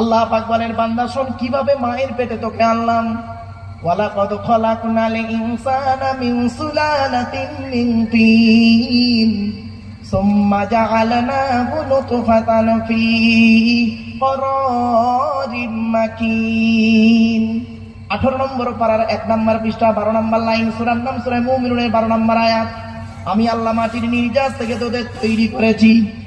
আল্লাহ পাক বলেন, বান্দা, শোন, কীভাবে মায়ের পেটে তোকে আনলাম? ওয়ালাকাদ খলাকনাল ইনসানা মিন সুলালাতিন মিন তিন, সুম্মা জাআলনাহু নুতফাতান ফি করারিম মাকিন। আঠারো নম্বর পাড়ার এক নম্বর পৃষ্ঠা, বারো নম্বর লাইন, সুরার নাম সুরায় মুমিনুনের বারো নম্বর আয়াত। আমি আল্লাহ মাটির নির্যাস থেকে তোদের তৈরি করেছি।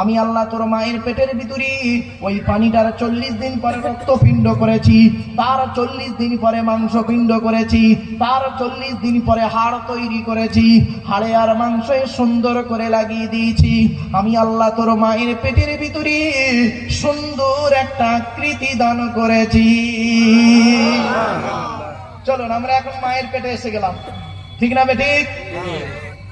আমি আল্লাহ তোর মায়ের পেটের ভিতরে ওই পানিটার চল্লিশ দিন পরে রক্তপিণ্ড করেছি, তার চল্লিশ দিন পরে মাংস পিণ্ড করেছি, তার চল্লিশ দিন পরে হাড় তৈরি করেছি, হাড়ে আর মাংসে সুন্দর করে লাগিয়ে দিয়েছি। আমি আল্লাহ তোর মায়ের পেটের ভিতরে সুন্দর একটা আকৃতি দান করেছি। চলুন, আমরা এখন মায়ের পেটে এসে গেলাম। ঠিক না বেঠিক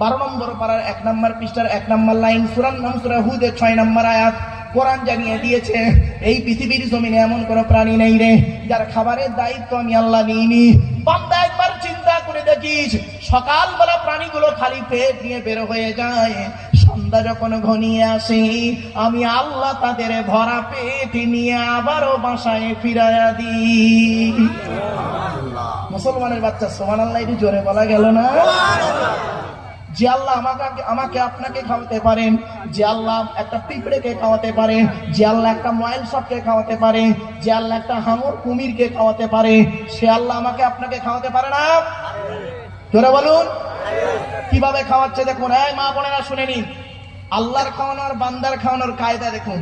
বারো নম্বর পাড়ার এক নম্বর পৃষ্ঠার এক নম্বর লাইন, সুরান নাম সুরা হুদের ছয় নম্বর আয়াত। কোরআন জানিয়ে দিয়েছে, এই পৃথিবীর জমিনে এমন কোন প্রাণী নেই রে, যার খাবারের দায়িত্ব আমি আল্লাহ নিইনি। বান্দা একবার চিন্তা করে দেখিস, সকালবেলা প্রাণীগুলো খালি পেট নিয়ে বের হয়ে যায়। সন্ধ্যা যখন ঘনিয়ে আসে, আমি আল্লাহ তাদের ভরা পেট নিয়ে আবারও বাসায় ফিরাইয়া দিই। মুসলমানের বাচ্চা সোমান আল্লাহ জোরে বলা গেল না? যে আল্লাহ আমাকে আমাকে আপনাকে খাওয়াতে পারেন, যে আল্লাহ একটা পিঁপড়েকে খাওয়াতে পারে, যে আল্লাহ একটা ময়েল সাপকে খাওয়াতে পারে, যে আল্লাহ একটা হাঙর কুমিরকে খাওয়াতে পারে, সে আল্লাহ আমাকে আপনাকে খাওয়াতে পারে না? তোরা বলুন। কীভাবে খাওয়াচ্ছে দেখুন হ্যাঁ মা বোনেরা শুনে নিন। আল্লাহর খাওয়ানোর বান্দার খাওয়ানোর কায়দা দেখুন।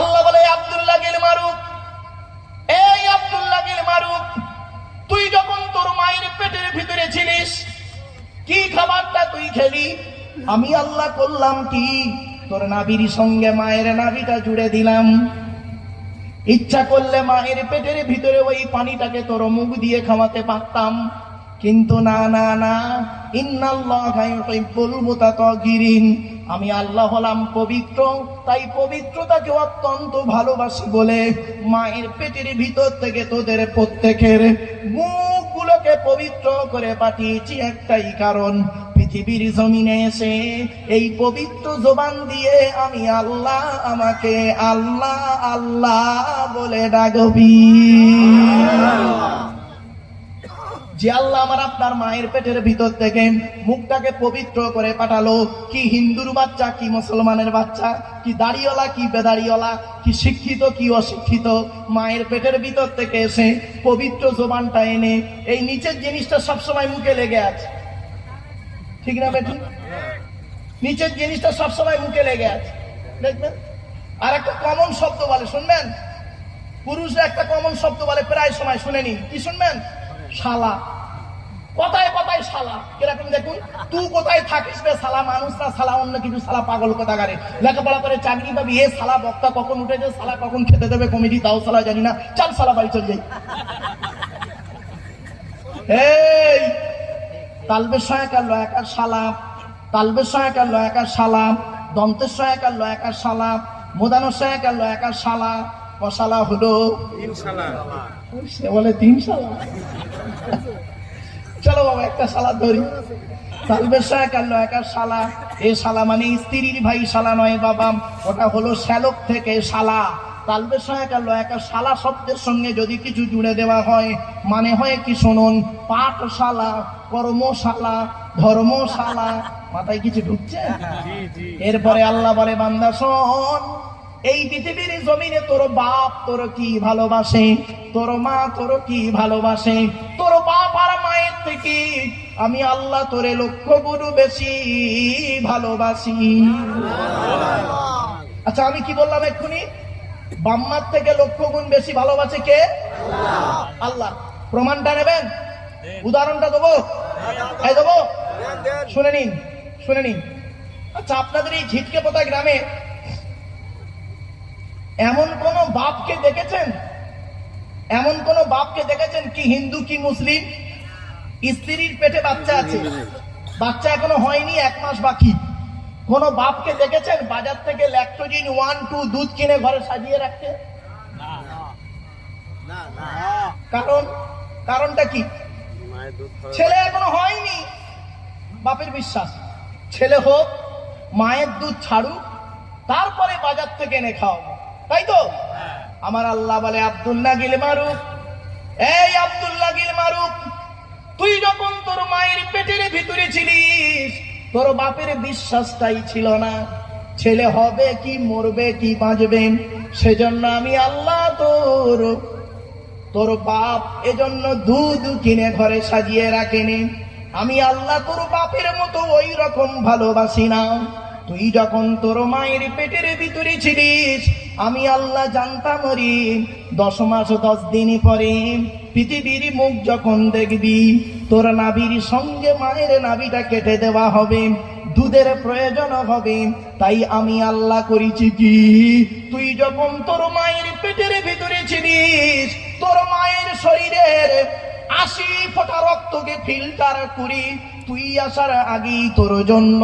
আল্লাহ বলে আব্দুল্লাহ গিল মারুক, এই আব্দুল্লাহ গিল মারুক, তুই যখন তোর মায়ের পেটের ভিতরে ছিলিস কি খাবারটা তুই খেলি? আমি আল্লাহ করলাম কি? তোর নাবির সঙ্গে মায়ের নাবিটা জুড়ে দিলাম। ইচ্ছা করলে মায়ের পেটের ভিতরে ওই পানিটাকে তোর মুখ দিয়ে খাওয়াতে পারতাম। কিন্তু না না না। আমি আল্লাহ হলাম পবিত্র, তাই পবিত্রতাকে অত্যন্ত ভালোবাসি বলে মায়ের পেটের ভিতর থেকে তোদের প্রত্যেকের মুখগুলোকে পবিত্র করে পাঠিয়েছি একটাই কারণ, পৃথিবীর জমিনে এসে এই পবিত্র জবান দিয়ে আমি আল্লাহ আমাকে আল্লাহ আল্লাহ বলে ডাকবি। যে আল্লাহ আমার আপনার মায়ের পেটের ভিতর থেকে মুখটাকে পবিত্র করে পাঠালো। কি হিন্দুর বাচ্চা, কি মুসলমানের বাচ্চা, কি দাড়িওয়ালা, কি বেদাড়িওয়ালা, কি শিক্ষিত, কি অশিক্ষিত। মায়ের পেটের ভিতর থেকে এসে পবিত্র জোবানটা এনে এই নিচের জিনিসটা সবসময় মুখে লেগে আছে। ঠিক না বেটি নিচের জিনিসটা সবসময় মুখে লেগে আছে। দেখবেন? আর একটা কমন শব্দ বলে, শুনবেন? পুরুষরা একটা কমন শব্দ বলে প্রায় সময় শুনে নিন। কি শুনবেন? শালা। কথায় কথায় শালা। কীরকম দেখুন? তুই কোথায় থাকিস রে শালা মানুষ না? শালা অন্য কিছু শালা পাগল কোথাকারে? লেখাপড়া করে চাকরি পাবি? এ শালা বক্তা কখন উঠেছে? শালা কখন খেতে দেবে কমিটি? তাও শালা জানি না। চাল শালা বাড়ি চল যাই। সহায়কার সালাম সহায়কার দন্তের সহায়কার লয়াকার সহায়কার সালা হলো। সে বলে তিন সালা। চলো বাবা একটা সালা ধরি। তালবের সালা। এ সালা মানে স্ত্রীর ভাই সালা নয় বাবা। ওটা হলো শ্যালক থেকে তালবের লয়াকার শালা শব্দের সঙ্গে যদি কিছু জুড়ে দেওয়া হয় মানে হয় কি শুনুন? পাঠশালা কর্মশালা ধর্মশালা। মাথায় কিছু ঢুকছে? এরপরে আল্লাহ বলে বান্দা শোন এই পৃথিবীর জমিনে তোর বাপ তোর কি ভালোবাসে? তোর মা তোর কি ভালোবাসে? তোর বাপ আর মায়ের থেকে আমি আল্লাহ তোরে লক্ষ গুরু বেশি ভালোবাসি। আচ্ছা আমি কি বললাম এক্ষুনি? বাম্মার থেকে লক্ষ গুণ বেশি ভালোবাসে কে? আল্লাহ। প্রমাণটা নেবেন? উদাহরণটা দেবো? দেবো? শুনে নিন শুনে নিন। আচ্ছা আপনাদের এই ঝিটকে পোতা গ্রামে এমন কোন বাপকে দেখেছেন? এমন কোন বাপকে দেখেছেন কি হিন্দু কি মুসলিম? স্ত্রীর পেটে বাচ্চা আছে। বাচ্চা এখনও হয়নি এক মাস বাকি। কোন বাপকে দেখেছেন বাজার থেকে ল্যাকটোজিন ওয়ান টু দুধ কিনে ঘরে সাজিয়ে রাখতে? কারণ কারণটা কি? ছেলে এখনও হয়নি। বাপের বিশ্বাস। ছেলে হোক মায়ের দুধ ছাড়ুক তারপরে বাজার থেকে এনে খাওয়াবো। তাই তো? আমার আল্লাহ বলে, আব্দুল্লাহ গিল মারুক এই আব্দুল্লাহ গিল মারুক তুই যখন তোর মায়ের পেটের ভিতরে ছিলিস, তোর বাপের বিশ্বাসটাই ছিল না। ছেলে হবে কি, মরবে কি, বাঁচবে? সেজন্য আমি আল্লাহ তোর তোর বাপ এজন্য দুধ কিনে ঘরে সাজিয়ে রাখেনি। আমি আল্লাহ তোর বাপের মতো ওই রকম ভালোবাসি না। তুই যখন তোর মায়ের পেটের ভিতরে ছিলিস আমি আল্লাহ জানতাম দশ মাস দশ দিন পরে পৃথিবীর মুখ যখন দেখবি, তোর নাবির সঙ্গে মায়ের নাবিটা কেটে দেওয়া হবে, দুধের প্রয়োজন হবে। তাই আমি আল্লাহ করেছি কি, তুই যখন তোর মায়ের পেটের ভিতরে ছিলিস, তোর মায়ের শরীরের আশি ফোটা রক্তকে ফিল্টার করি। তুই আসার আগেই তোর জন্য,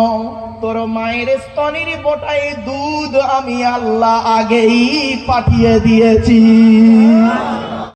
তোর মায়ের স্তনের বোটায় দুধ আমি আল্লাহ আগেই পাঠিয়ে দিয়েছি।